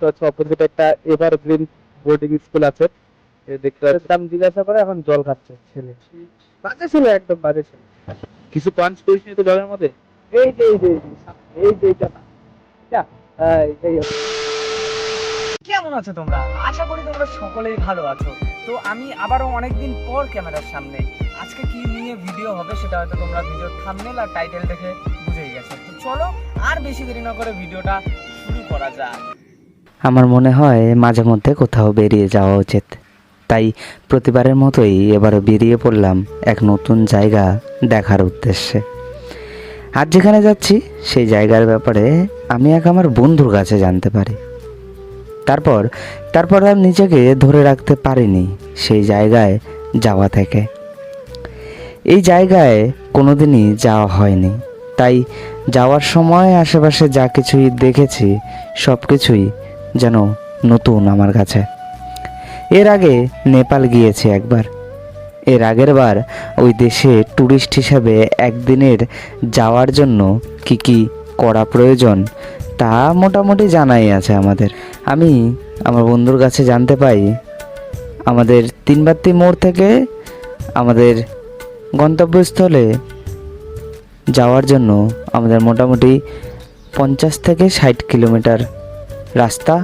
তো হচ্ছে অপোজিট একটা এভারগ্রিন বোর্ডিং স্কুল আছে দাম জিজ্ঞাসা করে এখন জল খাচ্ছে ছেলে বাজে ছিল একদম বাজে ছিল কিছু পাঞ্চ করিস তো জলের মধ্যে এই যে এই যে এই যে, এটা, হ্যাঁ, কেমন আছো তোমরা? আশা করি তোমরা সকলেই ভালো আছো। তো আমি আবারও অনেকদিন পর ক্যামেরার সামনে। আজকে কি নিয়ে ভিডিও হবে সেটা হয়তো তোমরা ভিডিও থাম্বনেল আর টাইটেল দেখে বুঝেই গেছো। তো চলো, আর বেশি দেরি না করে ভিডিওটা শুরু করা যাক। আমার মনে হয় মাঝে মধ্যে কোথাও বেরিয়ে যাওয়া উচিত। তাই প্রতিবারের মতোই এবারও বেরিয়ে পড়লাম এক নতুন জায়গা দেখার উদ্দেশ্যে। আর যেখানে যাচ্ছি, সেই জায়গার ব্যাপারে আমি এক আমার বন্ধুর কাছে জানতে পারি। তারপর তারপর আর নিজেকে ধরে রাখতে পারিনি সেই জায়গায় যাওয়া থেকে। এই জায়গায় কোনোদিনই যাওয়া হয়নি। তাই যাওয়ার সময় আশেপাশে যা কিছুই দেখেছি, সব কিছুই যেন নতুন আমার কাছে। এর আগে নেপাল গিয়েছি একবার। এর আগের বার ওই দেশে ট্যুরিস্ট হিসাবে একদিনের যাওয়ার জন্য কি কি করা প্রয়োজন, তা মোটামুটি জানাই আছে আমাদের। আমি আমার বন্ধুর কাছে জানতে পাই, আমাদের তিনবাত্তি মোড় থেকে আমাদের গন্তব্যস্থলে যাওয়ার জন্য আমাদের মোটামুটি পঞ্চাশ থেকে ষাট কিলোমিটার রাস্তা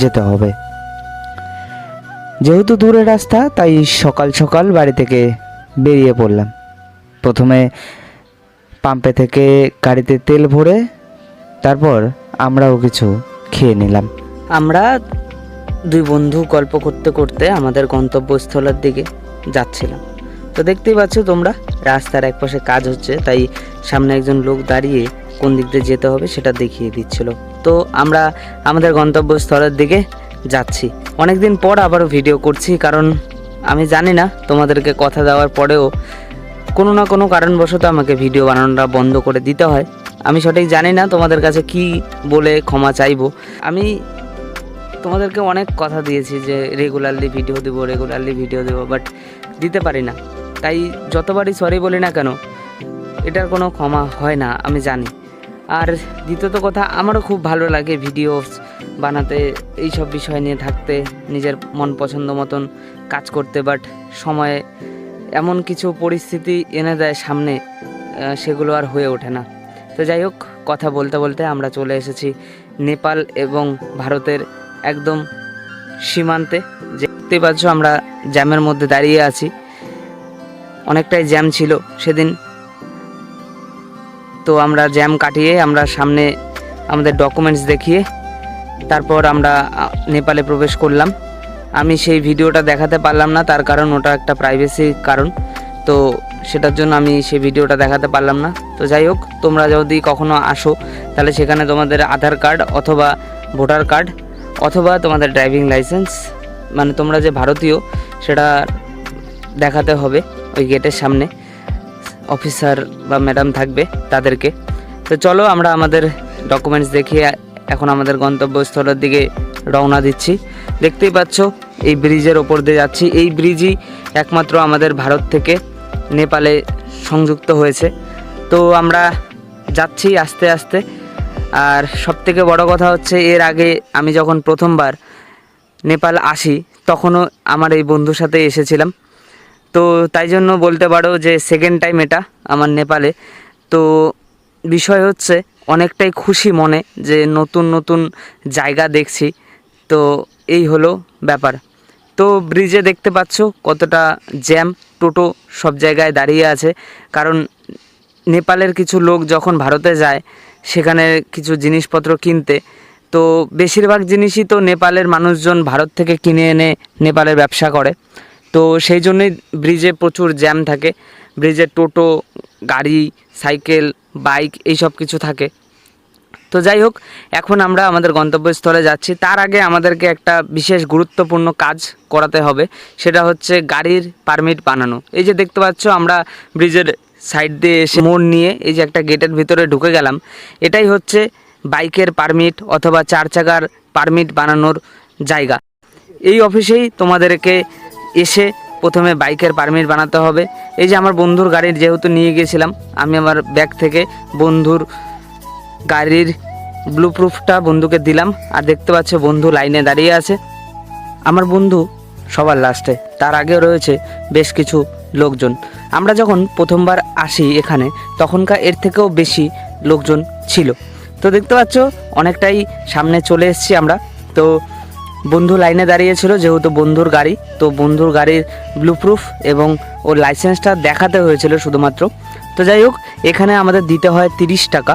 যেতে হবে। যেহেতু দূরের রাস্তা, তাই সকাল সকাল বাড়ি থেকে বেরিয়ে পড়লাম। প্রথমে পাম্পে থেকে গাড়িতে তেল ভরে তারপর আমরাও কিছু খেয়ে নিলাম। আমরা দুই বন্ধু গল্প করতে করতে আমাদের গন্তব্যস্থলের দিকে যাচ্ছিলাম। তো দেখতেই পাচ্ছ তোমরা, রাস্তার একপাশে কাজ হচ্ছে, তাই সামনে একজন লোক দাঁড়িয়ে কোন দিক দিয়ে যেতে হবে সেটা দেখিয়ে দিচ্ছিল। তো আমরা আমাদের গন্তব্যস্থলের দিকে যাচ্ছি। অনেকদিন পর আবারও ভিডিও করছি, কারণ আমি জানি না তোমাদেরকে কথা দেওয়ার পরেও কোনো না কোনো কারণবশত আমাকে ভিডিও বানানোটা বন্ধ করে দিতে হয়। আমি সঠিক জানি না তোমাদের কাছে কি বলে ক্ষমা চাইব। আমি তোমাদেরকে অনেক কথা দিয়েছি যে রেগুলারলি ভিডিও দেবো রেগুলারলি ভিডিও দেবো বাট দিতে পারি না। তাই যতবারই সরি বলি না কেন, এটার কোনো ক্ষমা হয় না, আমি জানি। আর দ্বিতীয়ত কথা, আমারও খুব ভালো লাগে ভিডিও বানাতে এই সব বিষয় নিয়ে থাকতে, নিজের মন পছন্দ মতন কাজ করতে বাট সময়ে এমন কিছু পরিস্থিতি এনে দেয় সামনে সেগুলো আর হয়ে ওঠে না। তো যাই হোক, কথা বলতে বলতে আমরা চলে এসেছি নেপাল এবং ভারতের একদম সীমান্তে। দেখতে পাচ্ছ আমরা জ্যামের মধ্যে দাঁড়িয়ে আছি। অনেকটাই জ্যাম ছিল সেদিন। তো আমরা জ্যাম কাটিয়ে আমরা সামনে আমাদের ডকুমেন্টস দেখিয়ে তারপর আমরা নেপালে প্রবেশ করলাম। আমি সেই ভিডিওটা দেখাতে পারলাম না, তার কারণ ওটা একটা প্রাইভেসি কারণ। তো সেটার জন্য আমি সেই ভিডিওটা দেখাতে পারলাম না। তো যাই হোক, তোমরা যদি কখনো আসো, তাহলে সেখানে তোমাদের আধার কার্ড অথবা ভোটার কার্ড অথবা তোমাদের ড্রাইভিং লাইসেন্স মানে তোমরা যে ভারতীয়, সেটা দেখাতে হবে ওই গেটের সামনে। অফিসার বা ম্যাডাম থাকবে তাদেরকে। তো চলো আমরা আমাদের ডকুমেন্টস দেখিয়ে এখন আমাদের গন্তব্যস্থলের দিকে রওনা দিচ্ছি। দেখতেই পাচ্ছ, এই ব্রিজের ওপর দিয়ে যাচ্ছি। এই ব্রিজই একমাত্র আমাদের ভারত থেকে নেপালে সংযুক্ত হয়েছে। তো আমরা যাচ্ছি আস্তে আস্তে। আর সবথেকে বড় কথা হচ্ছে, এর আগে আমি যখন প্রথমবার নেপাল আসি, তখনও আমার এই বন্ধুর সাথে এসেছিলাম। তো তাই জন্য বলতে পারো যে সেকেন্ড টাইম এটা আমার নেপালে। তো বিষয় হচ্ছে, অনেকটাই খুশি মনে যে নতুন নতুন জায়গা দেখছি। তো এই হলো ব্যাপার। তো ব্রিজে দেখতে পাচ্ছ কতটা জ্যাম টোটো সব জায়গায় দাঁড়িয়ে আছে। কারণ নেপালের কিছু লোক যখন ভারতে যায়, সেখানে কিছু জিনিসপত্র কিনতে, তো বেশিরভাগ জিনিসই তো নেপালের মানুষজন ভারত থেকে কিনে এনে নেপালের ব্যবসা করে। তো সেই জন্যই ব্রিজে প্রচুর জ্যাম থাকে। ব্রিজে টোটো, গাড়ি, সাইকেল, বাইক এই সব কিছু থাকে। তো যাই হোক, এখন আমরা আমাদের গন্তব্যস্থলে যাচ্ছি। তার আগে আমাদেরকে একটা বিশেষ গুরুত্বপূর্ণ কাজ করাতে হবে, সেটা হচ্ছে গাড়ির পারমিট বানানো। এই যে দেখতে পাচ্ছ, আমরা ব্রিজের সাইড দিয়ে এসে মোড় নিয়ে এই যে একটা গেটের ভিতরে ঢুকে গেলাম। এটাই হচ্ছে বাইকের পারমিট অথবা চার চাকার পারমিট বানানোর জায়গা। এই অফিসেই তোমাদেরকে এসে প্রথমে বাইকের পারমিট বানাতে হবে। এই যে আমার বন্ধুর গাড়ির যেহেতু নিয়ে গিয়েছিলাম, আমি আমার ব্যাগ থেকে বন্ধুর গাড়ির ব্লু প্রুফটা বন্ধুকে দিলাম, আর দেখতে পাচ্ছ বন্ধু লাইনে দাঁড়িয়ে আছে। আমার বন্ধু সবার লাস্টে, তার আগেও রয়েছে বেশ কিছু লোকজন। আমরা যখন প্রথমবার আসি এখানে, তখনকার এর থেকেও বেশি লোকজন ছিল। তো দেখতে পাচ্ছ, অনেকটাই সামনে চলে এসেছি আমরা। তো বন্ধু লাইনে দাঁড়িয়েছিল যেহেতু বন্ধুর গাড়ি, তো বন্ধুর গাড়ির ব্লু প্রুফ এবং ওর লাইসেন্সটা দেখাতে হয়েছিল শুধুমাত্র। তো যাই হোক, এখানে আমাদের দিতে হয় তিরিশ টাকা।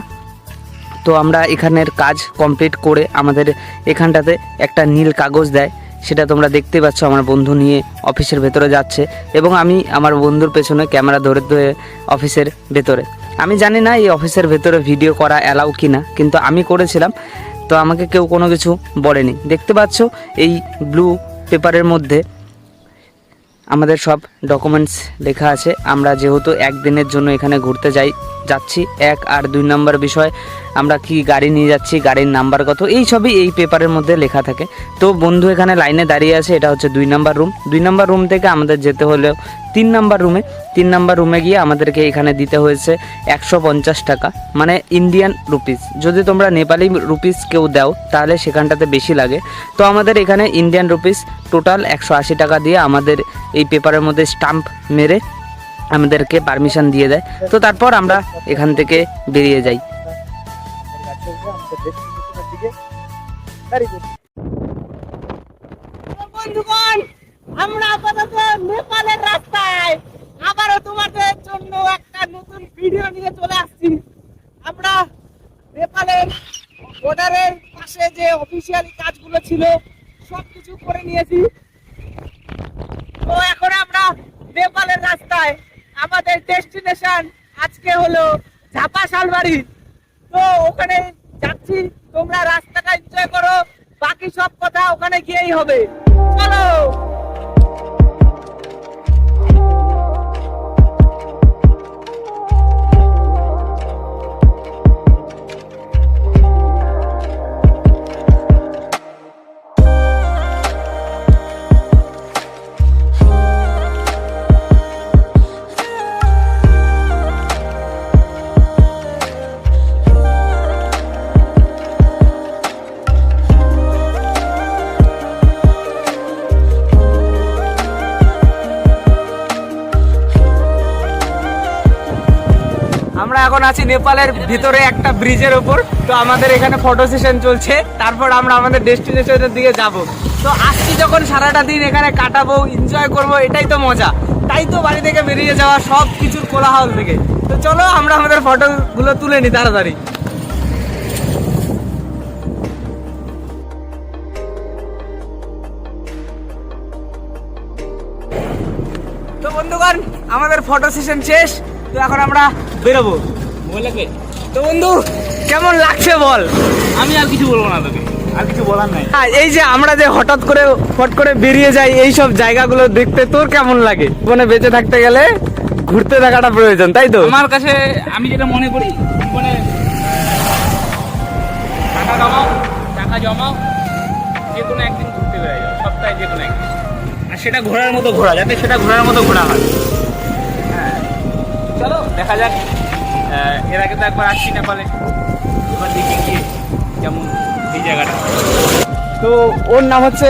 তো আমরা এখানের কাজ কমপ্লিট করে আমাদের এখানটাতে একটা নীল কাগজ দেয়। সেটা তোমরা দেখতে পাচ্ছ, আমার বন্ধু নিয়ে অফিসের ভেতরে যাচ্ছে এবং আমি আমার বন্ধুর পেছনে ক্যামেরা ধরে ধরে অফিসের ভেতরে। আমি জানি না এই অফিসের ভেতরে ভিডিও করা অ্যালাউ কি না কিন্তু আমি করেছিলাম। তো আমাকে কেউ কোনো কিছু বলেনি। দেখতে পাচ্ছ, এই ব্লু পেপারের মধ্যে আমাদের সব ডকুমেন্টস লেখা আছে। আমরা যেহেতু একদিনের জন্য এখানে ঘুরতে যাই যাচ্ছি। এক আর দুই নম্বর বিষয়, আমরা কি গাড়ি নিয়ে যাচ্ছি, গাড়ির নাম্বার কত, এই সবই এই পেপারের মধ্যে লেখা থাকে। তো বন্ধু এখানে লাইনে দাঁড়িয়ে আছে, এটা হচ্ছে দুই নাম্বার রুম দুই নাম্বার রুম থেকে আমাদের যেতে হলেও তিন নাম্বার রুমে তিন নাম্বার রুমে গিয়ে আমাদেরকে এখানে দিতে হয়েছে একশো পঞ্চাশ টাকা মানে ইন্ডিয়ান রুপিস যদি তোমরা নেপালি রুপিস কেউ দাও, তাহলে সেখানটাতে বেশি লাগে। তো আমাদের এখানে ইন্ডিয়ান রুপিস টোটাল একশো আশি টাকা দিয়ে আমাদের এই পেপারের মধ্যে স্টাম্প মেরে আমাদেরকে পারমিশন দিয়ে দেয়। তো তারপর আমরা এখান থেকে বেরিয়ে যাই। বন্ধুগণ, আমরা আপাতত নেপালের রাস্তায়। আবারও তোমাদের জন্য একটা নতুন ভিডিও নিয়ে চলে আসছি। আমরা নেপালের বর্ডারের পাশে যে অফিসিয়ালি কাজগুলো ছিল সব কিছু করে নিয়েছি। তো এখন আমরা নেপালের রাস্তায় আমাদের ডেস্টিনেশন আজকে হলো ঝাপা শালবাড়ি। তো ওখানে যাচ্ছি, তোমরা রাস্তাটা এনজয় করো, বাকি সব কথা ওখানে গিয়েই হবে। চলো! আমরা এখন আছি নেপালের ভিতরে একটা ব্রিজের ওপর তো আমাদের এখানে ফটো সেশন চলছে। তারপর আমরা আমাদের ডেস্টিনেশনের দিকে যাব। তো আসছি যখন সারাটা দিন এখানে কাটাবো এনজয় করব, এটাই তো মজা। তাই তো বাড়ি থেকে বেরিয়ে যাওয়া সব কিছুর কোলাহল থেকে। তো চলো আমরা আমাদের ফটোগুলো তুলে নিই তাড়াতাড়ি। তো আমাদের ফটো সেশন শেষ। তো এখন আমরা বেরোবো। তো বন্ধু কেমন লাগছে বল? আমি আর কিছু বলব না তোকে। আর কিছু বলার নাই। হ্যাঁ, এই যে আমরা যে হঠাৎ করে ফট করে বেরিয়ে যাই এই সব জায়গাগুলো দেখতে তোর কেমন লাগে? মানে বেঁচে থাকতে গেলে ঘুরতে থাকাটা প্রয়োজন তাই তো? আমার কাছে আমি যেটা মনে করি জীবনে টাকা জমাও টাকা জমাও যে কোনো একদিন ঘুরতে বেড়ে যাও সপ্তাহে যে কোনো একদিন। আর সেটা ঘোরার মতো ঘোরা যাতে সেটা ঘোরার মতো ঘোরা হ্যাঁ। চলো দেখা যাক। এর আগে তো একবার আসছি নেপালে। এবার দেখি গিয়ে কেমন এই জায়গাটা। তো ওর নাম হচ্ছে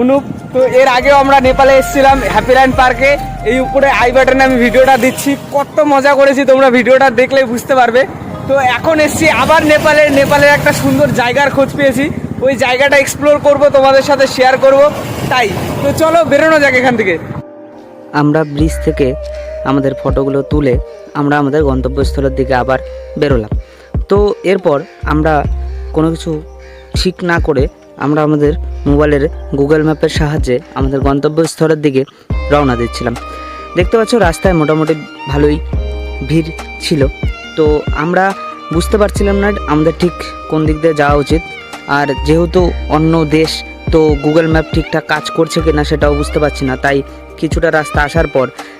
অনুপ। তো এর আগেও আমরা নেপালে এসেছিলাম হ্যাপিল্যান্ড পার্কে এই উপরে আই বাটনে আমি ভিডিওটা দিচ্ছি। কত মজা করেছি তোমরা ভিডিওটা দেখলে বুঝতে পারবে। তো এখন এসছি আবার নেপালে। নেপালের একটা সুন্দর জায়গার খোঁজ পেয়েছি। ওই জায়গাটা এক্সপ্লোর করব তোমাদের সাথে শেয়ার করব। তাই। তো চলো বেরোনো যাক এখান থেকে। আমরা ব্রিজ থেকে আমাদের ফটোগুলো তুলে আমরা আমাদের গন্তব্যস্থলের দিকে আবার বেরোলাম। তো এরপর আমরা কোনো কিছু ঠিক না করে আমরা আমাদের মোবাইলের গুগল ম্যাপের সাহায্যে আমাদের গন্তব্যস্থলের দিকে রওনা দিচ্ছিলাম। দেখতে পাচ্ছ রাস্তায় মোটামুটি ভালোই ভিড় ছিল। তো আমরা বুঝতে পারছিলাম না আমাদের ঠিক কোন দিক দিয়ে যাওয়া উচিত। আর যেহেতু অন্য দেশ, তো গুগল ম্যাপ ঠিকঠাক কাজ করছে কিনা সেটাও বুঝতে পারছি না। তাই কিছুটা রাস্তা আসার পর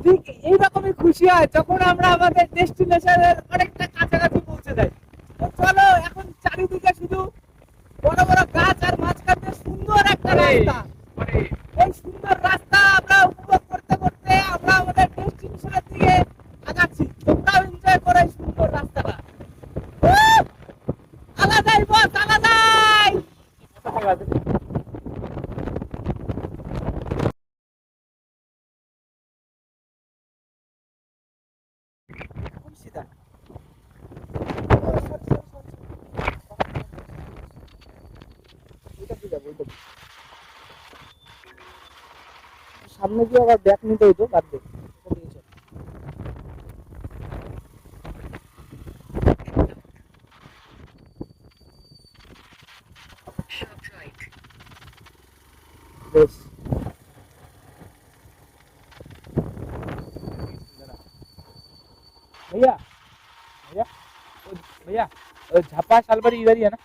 ঠিক এইরকমই খুশি হয় যখন আমরা আমাদের ডেস্টিনেশনের অনেকটা কাছাকাছি পৌঁছে যাই চলো এখন চারিদিকে শুধু বড় বড় গাছ আর মাঝখান সুন্দর একটা রাস্তা সামনে গিয়ে আবার ব্যাক নিতে হইতো বাদ দে এটা নিয়ে চল। বেশ भैया भैया ओ, भैया ओ, झापा सालबाड़ी इधर ही है ना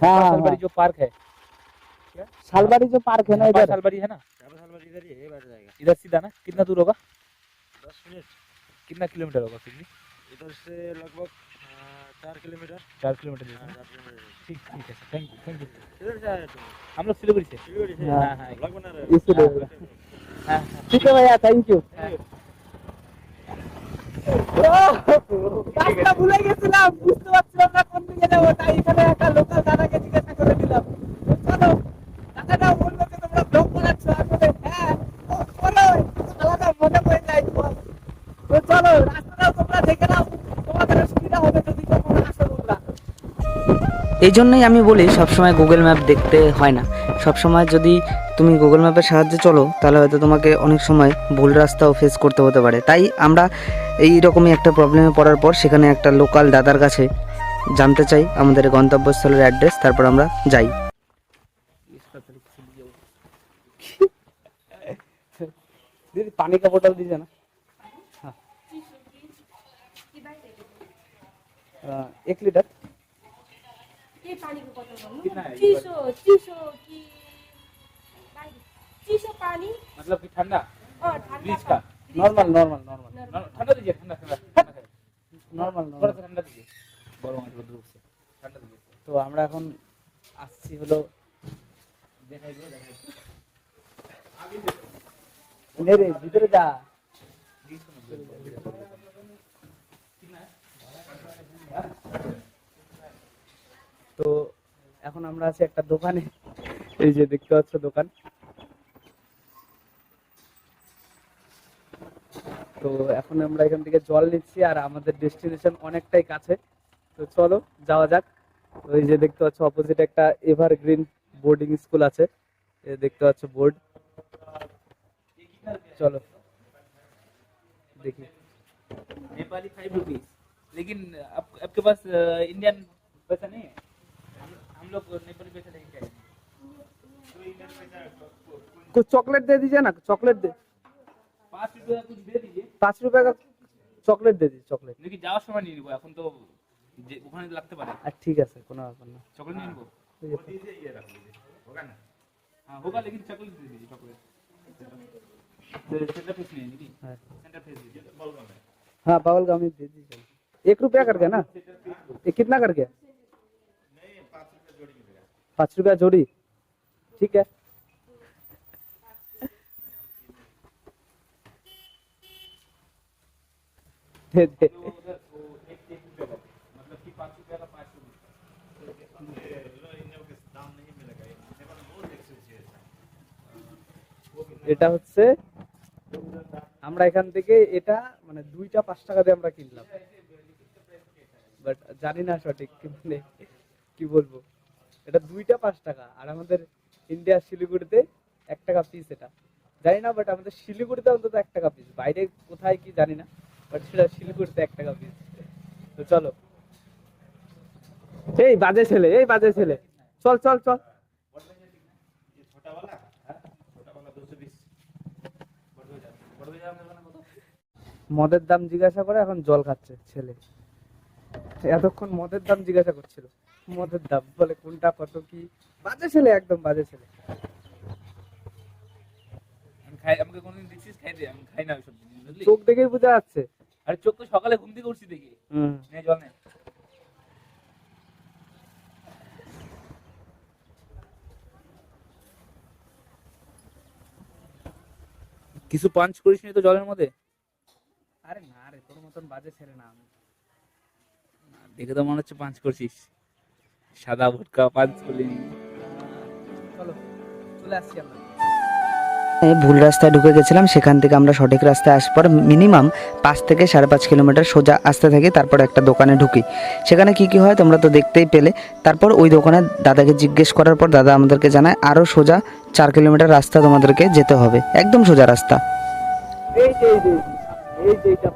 झापा हाँ, सालबाड़ी जो पार्क है सालबाड़ी जो पार्क है ना झापा इधर सालबाड़ी है ना इधर सीधा ना कितना दूर होगा दस मिनट कितना किलोमीटर होगा कितनी इधर से लगभग अ, चार किलोमीटर चार किलोमीटर हाँ, जैसा ना? चार किलोमीटर ठीक ठीक है थैंक यू थैंक यू किधर से आए तुम हम लोग सिलीगुड़ी से सिलीगुड़ी से हाँ, हाँ, ब्लॉग बना रहे हो इसलिए हाँ हाँ ठीक है भैया थैंक यू রাস্তা ভুলে গেছিলাম বুঝতে পারছিলাম না কোন দিকে যাবো তাই এখানে একটা লোকাল এই জন্যই আমি বলি সবসময় গুগল ম্যাপ দেখতে হয় না। সবসময় যদি তুমি গুগল ম্যাপের সাহায্যে চলো তাহলে হয়তো তোমাকে অনেক সময় ভুল রাস্তাও ফেস করতে হতে পারে। তাই আমরা এই রকমই একটা প্রবলেমে পড়ার পর সেখানে একটা লোকাল দাদার কাছে জানতে চাই আমাদের গন্তব্যস্থলের অ্যাড্রেস তারপর আমরা যাই। পানি কাপড়টা দিয়ে না? एक लिटर मतलब कि ठंडा फ्रिज का नॉर्मल नॉर्मल नॉर्मल ठंडा दीजिए ठंडा ठंडा नॉर्मल थोड़ा सा ঠান্ডা दीजिए গরম আছে বদরুপ से ঠান্ডা दीजिए তো আমরা এখন আসছি হলো দেখাই দেবো দেখাই আগে ভিতরে যা তো এখন আমরা আছি একটা দোকানে এই যে দেখতে পাচ্ছ দোকান তো এখন আমরা এখান থেকে জল নিচ্ছি আর আমাদের ডেস্টিনেশন অনেকটাই কাছে তো চলো যাওয়া যাক তো এই যে দেখতে পাচ্ছ অপোজিট একটা এভারগ্রিন বোর্ডিং স্কুল আছে এই দেখতে পাচ্ছ বোর্ড चलो देखिए नेपाली फाइव रुपीज लेकिन अब आपके पास अ, इंडियन पैसा नहीं है हम हम लोग नेपाली पैसा लेके क्या करेंगे? कुछ चॉकलेट दे दीजिए ना चॉकलेट दे पाँच रुपये का कुछ दे दीजिए पाँच रुपए का चॉकलेट दे दीजिए चॉकलेट लेकिन যাওয়ার সময় নিয়ে নিবো এখন তো যে ওখানে লাগতে পারে আর ঠিক আছে কোনো ব্যাপার না चॉकलेट नहीं निबो ঠিক আছে हाँ होगा लेकिन चॉकलेट दे दीजिए चॉकलेट सेंटर फेस नहीं है दीदी हाँ सेंटर फेस दीजिए हाँ बावल गामी दे दीजिए एक रुपया कर गया ना ये कितना कर गया पाँच रुपया जोड़ी ठीक है दे दे मतलब कि पाँच रुपये का पाँच रुपये এটা হচ্ছে আমরা এখান থেকে এটা মানে দুইটা পাঁচ টাকা দিয়ে আমরা কিনলাম বাট জানি না সঠিক কি মানে কি বলবো এটা দুইটা পাঁচ টাকা। আর আমাদের ইন্ডিয়া শিলিগুড়িতে এক টাকা পিস এটা। জানি না বাট আমাদের শিলিগুড়িতে অন্তত এক টাকা পিস বাইরে কোথায় কি জানি না বাট সেটা শিলিগুড়িতে এক টাকা পিস তো চলো। এই বাজে ছেলে এই বাজে ছেলে। চল চল চল। মদের দাম জিজ্ঞাসা করে এখন জল খাচ্ছে ছেলে। এতক্ষণ মদের দাম জিজ্ঞাসা করছিল। মদের দাম বলে কোনটা কত কি? বাজে ছেলে একদম বাজে ছেলে। আমি খাই আমাকে কোনদিন দিচ্ছিস? খাই আমি খাই না ওইসব জিনিস বুঝলি? চোখ দেখেই বোঝা যাচ্ছে। আরে চোখ তো সকালে ঘুম থেকে উঠছি দেখি। হুম। নে জল নে। কিছু পাঞ্চ করিস নি তো জলের মধ্যে? আরে না রে তোর মতন বাজে ছেলে না আমি। দেখে তো মনে হচ্ছে পাঞ্চ করছিস। সাদা ভুটকা পাঞ্চ করলি চলো চলে আসছি আমরা ভুল রাস্তায় ঢুকে গেছিলাম সেখান থেকে আমরা সঠিক রাস্তায় আসার পর মিনিমাম পাঁচ থেকে সাড়ে পাঁচ কিলোমিটার সোজা আসতে থাকি তারপর একটা দোকানে ঢুকি সেখানে কি কি হয় তোমরা তো দেখতেই পেলে তারপর ওই দোকানে দাদাকে জিজ্ঞেস করার পর দাদা আমাদেরকে জানায় আরও সোজা চার কিলোমিটার রাস্তা তোমাদেরকে যেতে হবে একদম সোজা রাস্তা এই যে এই যে এই যে এইটা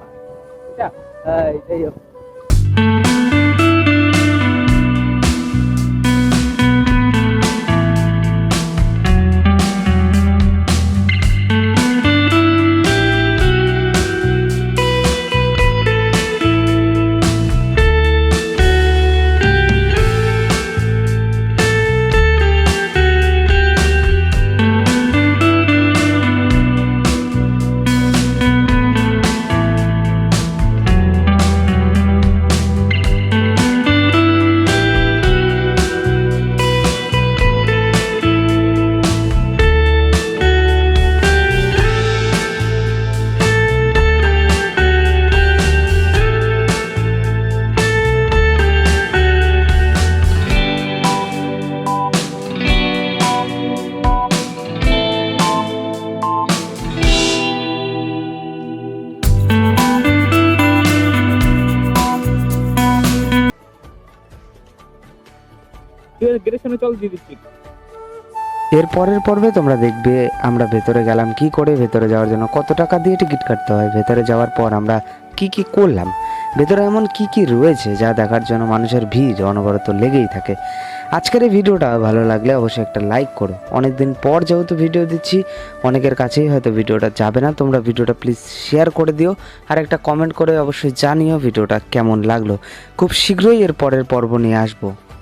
সামনে চল দিয়ে দিচ্ছি। এর পরের পর্বে তোমরা দেখবে আমরা ভেতরে গেলাম কি করে, ভেতরে যাওয়ার জন্য কত টাকা দিয়ে টিকিট কাটতে হয়, ভেতরে যাওয়ার পর আমরা কি কি করলাম। ভেতরে এমন কি কি রয়েছে যা দেখার জন্য মানুষের ভিড় অনবরত লেগেই থাকে। আজকের এই ভিডিওটা ভালো লাগলে অবশ্যই একটা লাইক করো। অনেকদিন পর যেহেতু ভিডিও দিচ্ছি, অনেকের কাছেই হয়তো ভিডিওটা যাবে না, তোমরা ভিডিওটা প্লিজ শেয়ার করে দিও। আর একটা কমেন্ট করে অবশ্যই জানিও ভিডিওটা কেমন লাগল। খুব শীঘ্রই এর পরের পর্ব নিয়ে আসব।